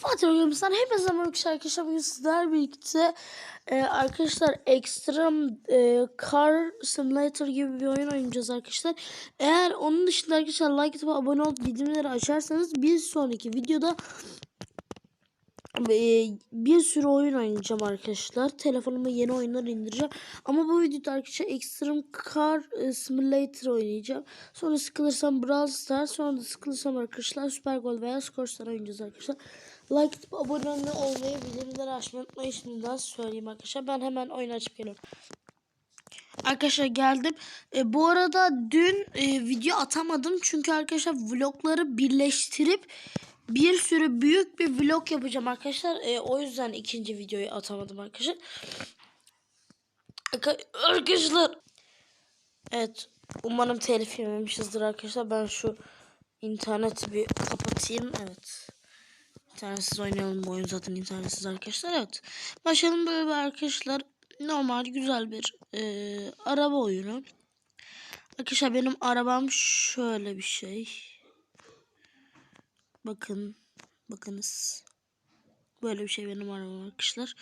Fatih Oyuncu'dan hepinize merhaba arkadaşlar. Bugün sizlerle birlikte e, arkadaşlar Extreme e, Car Simulator gibi bir oyun oynayacağız arkadaşlar. Eğer onun dışında arkadaşlar like atıp abone olup bildirimleri açarsanız bir sonraki videoda bir sürü oyun oynayacağım arkadaşlar. Telefonuma yeni oyunlar indireceğim. Ama bu videoda arkadaşlar Extreme Car e, Simulator oynayacağım. Sonra sıkılırsam Brawl Stars. Sonra da sıkılırsam arkadaşlar Super Goal veya Scores'tan oynayacağız arkadaşlar. Like atıp abone olmayı, bildirimleri açmayı unutmayın. Şimdiden söyleyeyim arkadaşlar. Ben hemen oyun açıp geliyorum. Arkadaşlar geldim. E, bu arada dün e, video atamadım. Çünkü arkadaşlar vlogları birleştirip bir sürü büyük bir vlog yapacağım arkadaşlar. E, o yüzden ikinci videoyu atamadım arkadaşlar. Arka- Arkadaşlar. Evet. Umarım telif yememişizdir arkadaşlar. Ben şu interneti bir kapatayım. Evet. İnternetsiz oynayalım bu oyun zaten internetsiz arkadaşlar. Evet. Başlayalım böyle bir arkadaşlar. Normal güzel bir e, araba oyunu. Arkadaşlar benim arabam şöyle bir şey. Bakın. Bakınız. Böyle bir şey benim arabam arkadaşlar.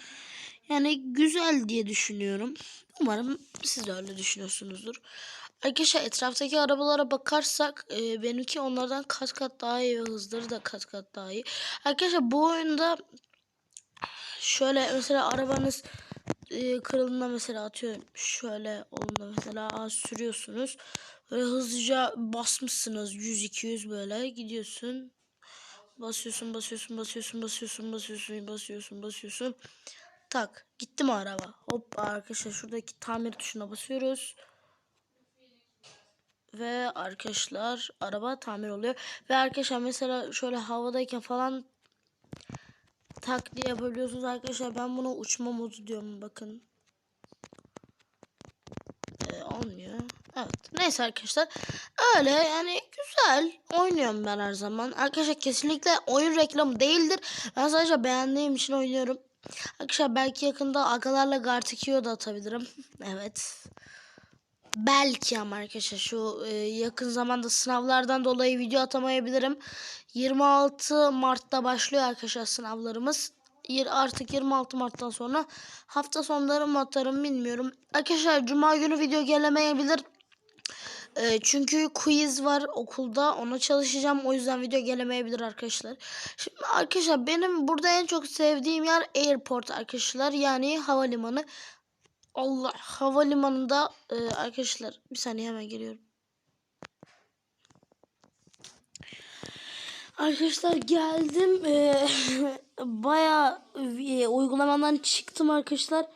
Yani güzel diye düşünüyorum. Umarım siz de öyle düşünüyorsunuzdur. Arkadaşlar etraftaki arabalara bakarsak e, benimki onlardan kat kat daha iyi ve hızları da kat kat daha iyi. Arkadaşlar bu oyunda şöyle mesela arabanız e, kırıldığında mesela atıyorum şöyle olduğunda mesela aa, sürüyorsunuz. Böyle hızlıca basmışsınız 100-200 böyle gidiyorsun. Basıyorsun basıyorsun basıyorsun basıyorsun basıyorsun basıyorsun basıyorsun. Tak gitti mi araba? Hop arkadaşlar şuradaki tamir tuşuna basıyoruz. Ve arkadaşlar araba tamir oluyor. Ve arkadaşlar mesela şöyle havadayken falan tak diye yapabiliyorsunuz arkadaşlar. Ben buna uçma modu diyorum bakın. Ee, olmuyor. Evet. Neyse arkadaşlar. Öyle yani güzel. Oynuyorum ben her zaman. Arkadaşlar kesinlikle oyun reklamı değildir. Ben sadece beğendiğim için oynuyorum. Arkadaşlar belki yakında agalarla Gartikio da atabilirim. evet. Belki ama arkadaşlar şu e, yakın zamanda sınavlardan dolayı video atamayabilirim. 26 Mart'ta başlıyor arkadaşlar sınavlarımız. Artık 26 Mart'tan sonra hafta sonları mı atarım bilmiyorum. Arkadaşlar cuma günü video gelemeyebilir. E, çünkü quiz var okulda ona çalışacağım o yüzden video gelemeyebilir arkadaşlar. Şimdi arkadaşlar benim burada en çok sevdiğim yer airport arkadaşlar yani havalimanı. Allah havalimanında e, arkadaşlar bir saniye hemen geliyorum. Arkadaşlar geldim. E, Baya e, uygulamadan çıktım arkadaşlar.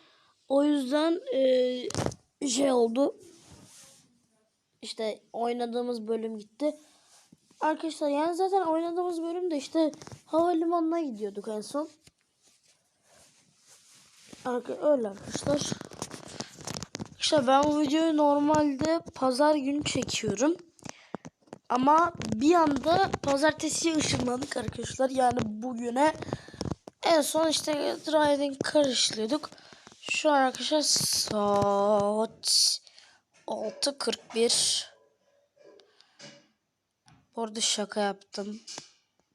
O yüzden e, şey oldu. İşte oynadığımız bölüm gitti. Arkadaşlar yani zaten oynadığımız bölümde işte havalimanına gidiyorduk en son. Arka, öyle arkadaşlar. İşte ben bu videoyu normalde pazar günü çekiyorum. Ama bir anda pazartesiye ışınlandık arkadaşlar. Yani bugüne en son işte Car işliyorduk. Şu an arkadaşlar saat 6.41. Bu arada şaka yaptım.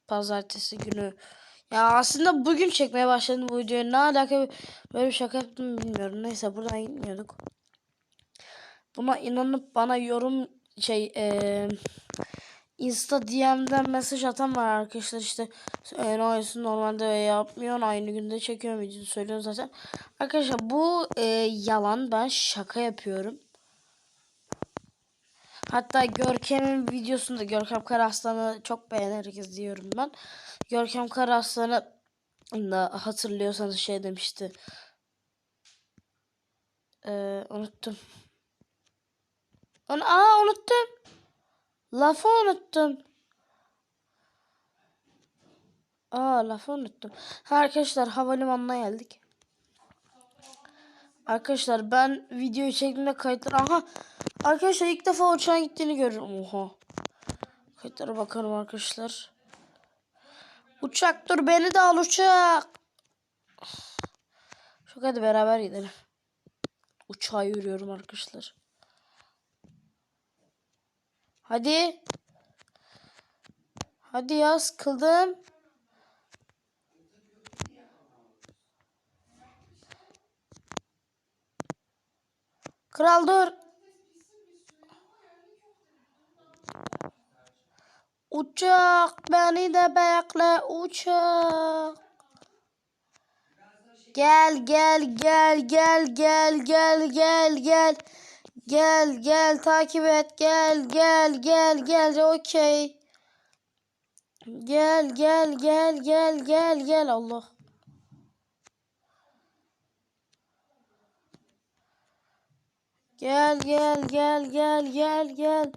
Pazartesi günü. Ya aslında bugün çekmeye başladım bu videoyu. Ne alaka böyle bir şaka yaptım bilmiyorum. Neyse buradan gitmiyorduk. Buna inanıp bana yorum şey eee Insta DM'den mesaj atan var arkadaşlar işte e, Nois'u normalde yapmıyorsun aynı günde çekiyorum video söylüyorum zaten. Arkadaşlar bu e, yalan ben şaka yapıyorum. Hatta Görkem'in videosunda Görkem Karaslan'ı çok beğenerek izliyorum ben. Görkem Karaslan'ı da hatırlıyorsanız şey demişti. Ee, unuttum. Onu, aa unuttum. Lafı unuttum. Aa lafı unuttum. Ha, arkadaşlar havalimanına geldik. Arkadaşlar ben videoyu çektiğimde kayıtlar... Aha! Arkadaşlar ilk defa uçağın gittiğini görüyorum. Oha. Kayıtlara bakalım arkadaşlar. Uçak dur beni de al uçak. Çok hadi beraber gidelim. Uçağa yürüyorum arkadaşlar. Hadi. Hadi ya sıkıldım. Kral dur. Uçak beni de bekle uçak. Gel gel gel gel gel gel gel gel. Gel gel takip et gel gel gel gel okey. Gel gel gel gel gel gel Allah. Gel gel gel gel gel gel.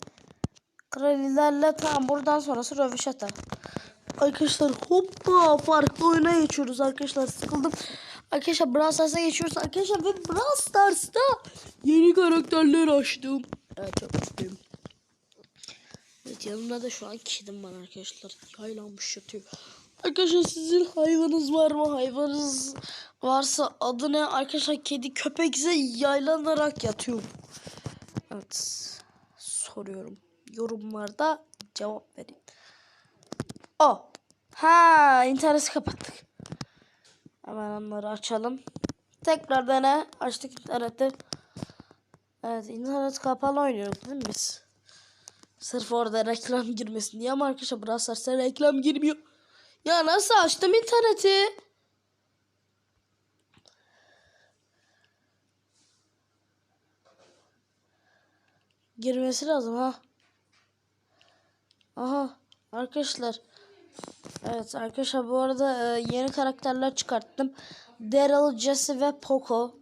Kral ilerle tamam buradan sonrası röveşata. Arkadaşlar hoppa farklı oyuna geçiyoruz arkadaşlar sıkıldım. Arkadaşlar Brawl Stars'a geçiyoruz arkadaşlar ve Brawl Stars'ta yeni karakterler açtım. Evet çok mutluyum. Evet yanımda da şu an kedim var arkadaşlar. Yaylanmış yatıyor. Arkadaşlar sizin hayvanınız var mı? Hayvanınız varsa adı ne? Arkadaşlar kedi köpek ise yaylanarak yatıyor. Evet. Soruyorum. Yorumlarda cevap verin. O. Ha interneti kapattık. Hemen onları açalım. Tekrar dene. Açtık interneti. Evet internet kapalı oynuyoruz değil mi biz? Sırf orada reklam girmesin diye ama arkadaşlar Brawl reklam girmiyor. Ya nasıl açtım interneti? Girmesi lazım ha. Aha arkadaşlar. Evet arkadaşlar bu arada e, yeni karakterler çıkarttım. Daryl, Jesse ve Poco.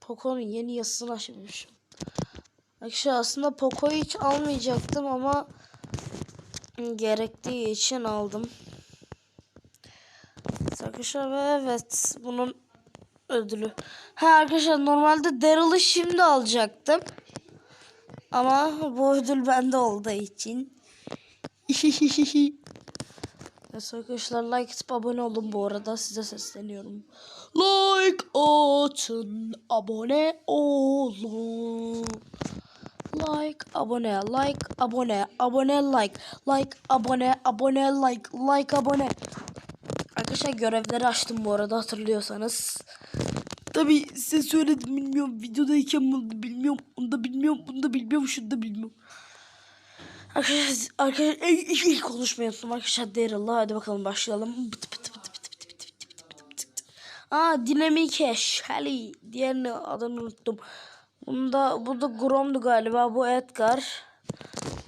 Poco'nun yeni yazısını açmışım. Arkadaşlar aslında Poco'yu hiç almayacaktım ama gerektiği için aldım. Arkadaşlar ve evet bunun ödülü. Ha arkadaşlar normalde Daryl'ı şimdi alacaktım. Ama bu ödül bende olduğu için. evet arkadaşlar like atıp abone olun bu arada size sesleniyorum. Like atın abone olun like abone like abone abone like like abone abone like like abone. Arkadaşlar görevleri açtım bu arada hatırlıyorsanız. Tabi size söyledim bilmiyorum. Videodayken bunu bilmiyorum. Onu da bilmiyorum bunu da bilmiyorum şunu da bilmiyorum. Arkadaşlar, arkadaşlar e, ilk, ilk konuşmayı unuttum arkadaşlar. Daryl'la hadi bakalım başlayalım. Pıt pıt Aa Dinamike Shelly diğerini adını unuttum. Bunda bu da Grom'du galiba bu Edgar.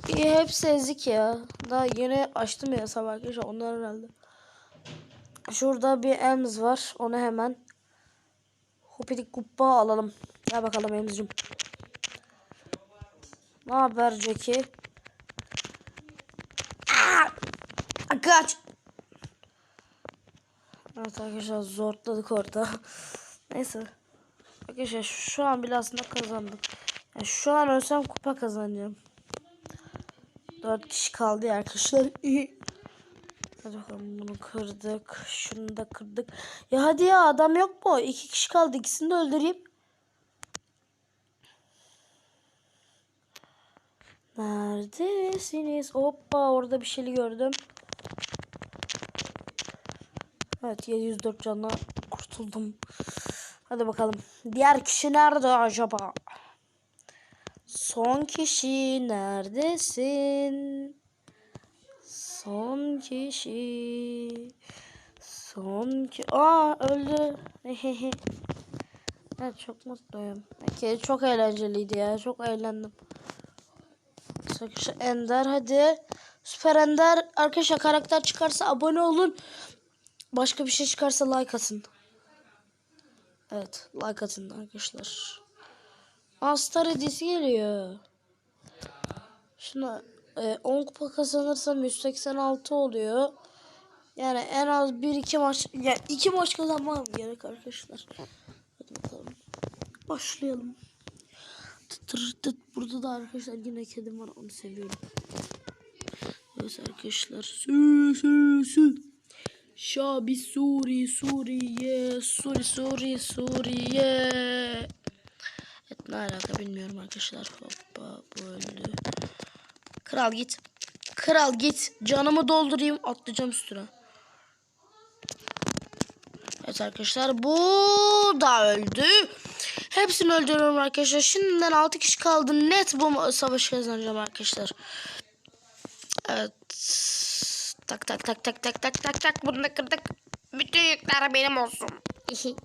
İyi hepsi ezik ya. Daha yeni açtım ya sabah arkadaşlar onlar herhalde. Şurada bir Ems var. Onu hemen Hopidik kuppa alalım. Gel bakalım Ems'cim. Ne haber Jackie? Aa! Kaç. Evet arkadaşlar zorladık orada. Neyse. Arkadaşlar şu an bile aslında kazandım. Yani şu an ölsem kupa kazanacağım. 4 kişi kaldı ya arkadaşlar. Hadi bakalım bunu kırdık. Şunu da kırdık. Ya hadi ya adam yok mu? İki kişi kaldı. İkisini de öldüreyim. Neredesiniz? Hoppa orada bir şeyli gördüm. Evet 704 canla kurtuldum. Hadi bakalım. Diğer kişi nerede acaba? Son kişi neredesin? Son kişi. Son ki Aa öldü. evet çok mutluyum. Peki çok eğlenceliydi ya. Çok eğlendim. Arkadaşlar Ender hadi. Süper Ender. Arkadaşlar karakter çıkarsa abone olun. Başka bir şey çıkarsa like atın. Evet like atın arkadaşlar. Aa Star hediyesi geliyor. Şuna e, 10 kupa kazanırsam 186 oluyor. Yani en az 1-2 maç yani 2 maç kazanmam gerek arkadaşlar. Hadi bakalım. Başlayalım. Tıtır tıt. Burada da arkadaşlar yine kedim var onu seviyorum. Evet arkadaşlar. Sü sü sü. Şabi Suri Suriye Suri Suri Suriye. Evet ne alaka bilmiyorum arkadaşlar. Hoppa bu öldü. Kral git. Kral git. Canımı doldurayım atlayacağım üstüne. Evet arkadaşlar bu da öldü. Hepsini öldürüyorum arkadaşlar. Şimdiden 6 kişi kaldı. Net bu savaşı kazanacağım arkadaşlar. Evet. Tak tak tak tak tak tak tak tak. Bunu da kırdık. Bütün yükler benim olsun.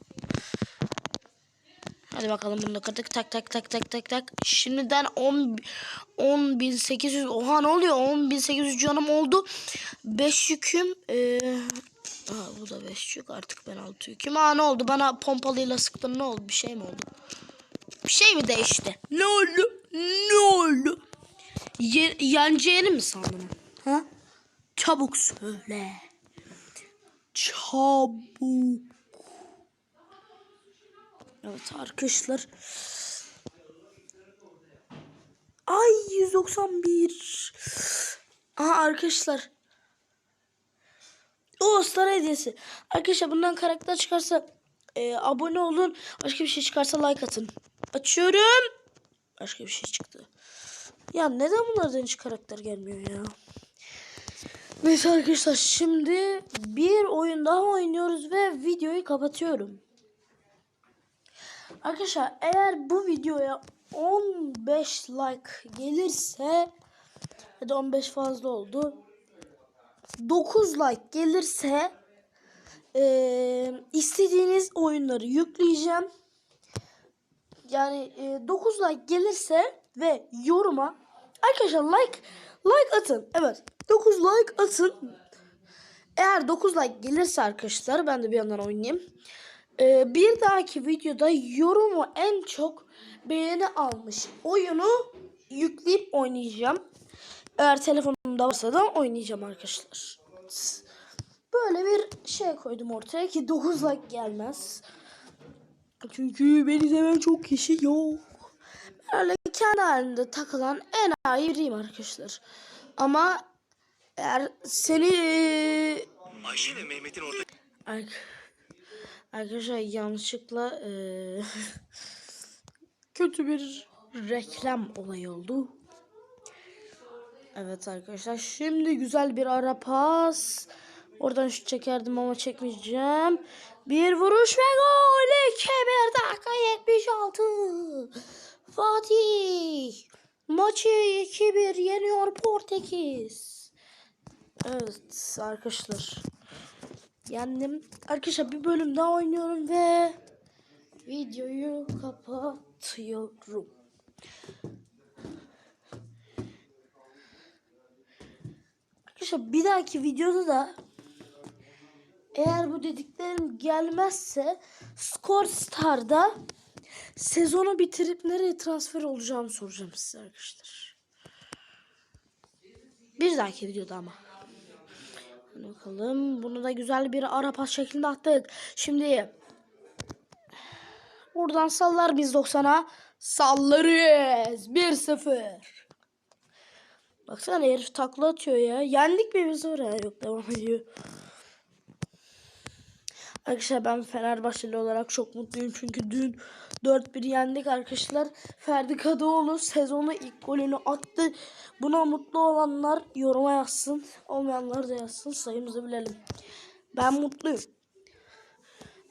Hadi bakalım bunu da kırdık. Tak tak tak tak tak tak. Şimdiden 10 10.800 oha ne oluyor? 10.800 canım oldu. 5 yüküm. Ee, aa, bu da 5 yük. Artık ben 6 yüküm. Aa ne oldu? Bana pompalıyla sıktın. Ne oldu? Bir şey mi oldu? Bir şey mi değişti? Ne oldu? Ne oldu? Ye yancı yeri mi sandın? Ha? Çabuk söyle. Çabuk. Evet arkadaşlar. Ay 191. Aha arkadaşlar. O star hediyesi. Arkadaşlar bundan karakter çıkarsa e, abone olun. Başka bir şey çıkarsa like atın. Açıyorum. Başka bir şey çıktı. Ya neden bunlardan hiç karakter gelmiyor ya? Neyse arkadaşlar şimdi bir oyun daha oynuyoruz ve videoyu kapatıyorum. Arkadaşlar eğer bu videoya 15 like gelirse hadi 15 fazla oldu. 9 like gelirse eee, istediğiniz oyunları yükleyeceğim. Yani eee, 9 like gelirse ve yoruma arkadaşlar like like atın. Evet 9 like atın. Eğer 9 like gelirse arkadaşlar ben de bir yandan oynayayım. Ee, bir dahaki videoda yorumu en çok beğeni almış oyunu yükleyip oynayacağım. Eğer telefonumda varsa da oynayacağım arkadaşlar. Böyle bir şey koydum ortaya ki 9 like gelmez. Çünkü beni seven çok kişi yok. Böyle kendi halinde takılan en iyi arkadaşlar. Ama eğer seni Ayşe ve Mehmet'in ortak Ark Arkadaşlar yanlışlıkla eee, kötü bir reklam olayı oldu. Evet arkadaşlar şimdi güzel bir ara pas. Oradan şu çekerdim ama çekmeyeceğim. Bir vuruş ve gol. 2 1 dakika 76. Fatih maçı 2-1 yeniyor Portekiz. Evet arkadaşlar. Yendim. Arkadaşlar bir bölüm daha oynuyorum ve videoyu kapatıyorum. Arkadaşlar bir dahaki videoda da eğer bu dediklerim gelmezse Skor Star'da sezonu bitirip nereye transfer olacağımı soracağım size arkadaşlar. Bir dahaki videoda ama. Bakalım. Bunu da güzel bir ara pas şeklinde attık. Şimdi buradan sallar biz 90'a. Sallarız. 1-0. Baksana herif takla atıyor ya. Yendik mi biz oraya? Yok devam ediyor. Arkadaşlar ben Fenerbahçeli olarak çok mutluyum. Çünkü dün 4-1 yendik arkadaşlar. Ferdi Kadıoğlu sezonu ilk golünü attı. Buna mutlu olanlar yoruma yazsın. Olmayanlar da yazsın. Sayımızı bilelim. Ben mutluyum.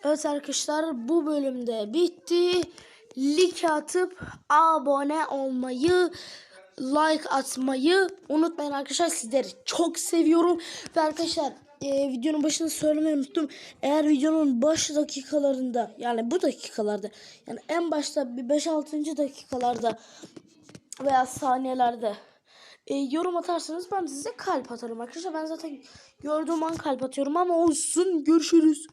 Evet arkadaşlar bu bölümde bitti. Like atıp abone olmayı like atmayı unutmayın arkadaşlar. Sizleri çok seviyorum. Ve arkadaşlar e, videonun başında söylemeyi unuttum. Eğer videonun baş dakikalarında yani bu dakikalarda yani en başta bir 5-6. dakikalarda veya saniyelerde e, yorum atarsanız ben size kalp atarım arkadaşlar. Ben zaten gördüğüm an kalp atıyorum ama olsun görüşürüz.